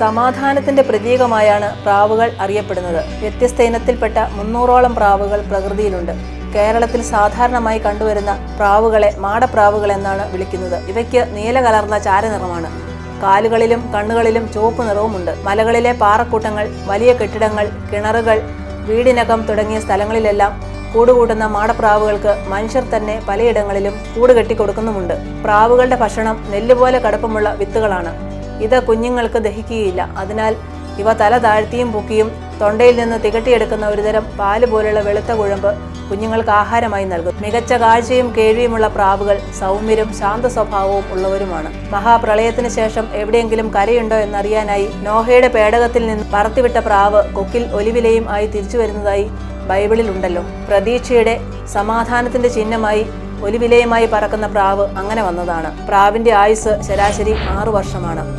സമാധാനത്തിന്റെ പ്രതീകമായാണ് പ്രാവുകൾ അറിയപ്പെടുന്നത്. വ്യത്യസ്ത ഇനത്തിൽപ്പെട്ട മുന്നൂറോളം പ്രാവുകൾ പ്രകൃതിയിലുണ്ട്. കേരളത്തിൽ സാധാരണമായി കണ്ടുവരുന്ന പ്രാവുകളെ മാടപ്രാവുകൾ എന്നാണ് വിളിക്കുന്നത്. ഇവയ്ക്ക് നീല കലർന്ന ചാരനിറമാണ് കാലുകളിലും കണ്ണുകളിലും ചുവപ്പ് നിറവുമുണ്ട്. മലകളിലെ പാറക്കൂട്ടങ്ങൾ വലിയ കെട്ടിടങ്ങൾ കിണറുകൾ വീടിനകം തുടങ്ങിയ സ്ഥലങ്ങളിലെല്ലാം കൂടുകൂട്ടുന്ന മാടപ്രാവുകൾക്ക് മനുഷ്യർ തന്നെ പലയിടങ്ങളിലും കൂട് കെട്ടിക്കൊടുക്കുന്നുമുണ്ട് പ്രാവുകളുടെ ഭക്ഷണം നെല്ലുപോലെ കടുപ്പമുള്ള വിത്തുകളാണ്. ഇത് കുഞ്ഞുങ്ങൾക്ക് ദഹിക്കുകയില്ല. അതിനാൽ ഇവ തല താഴ്ത്തിയും പൊക്കിയും തൊണ്ടയിൽ നിന്ന് തികട്ടിയെടുക്കുന്ന ഒരുതരം പാൽ പോലുള്ള വെളുത്ത കുഴമ്പ് കുഞ്ഞുങ്ങൾക്ക് ആഹാരമായി നൽകും മികച്ച കാഴ്ചയും കേൾവിയുമുള്ള പ്രാവുകൾ സൗമ്യരും ശാന്ത സ്വഭാവവും ഉള്ളവരുമാണ്. മഹാപ്രളയത്തിന് ശേഷം എവിടെയെങ്കിലും കരയുണ്ടോ എന്നറിയാനായി നോഹയുടെ പേടകത്തിൽ നിന്ന് പറത്തിവിട്ട പ്രാവ് കൊക്കിൽ ഒലിവിലയും ആയി തിരിച്ചു വരുന്നതായി ബൈബിളിൽ ഉണ്ടല്ലോ. പ്രതീക്ഷയുടെ സമാധാനത്തിന്റെ ചിഹ്നമായി ഒലിവിലയുമായി പറക്കുന്ന പ്രാവ് അങ്ങനെ വന്നതാണ്. പ്രാവിന്റെ ആയുസ് ശരാശരി ആറു വർഷമാണ്.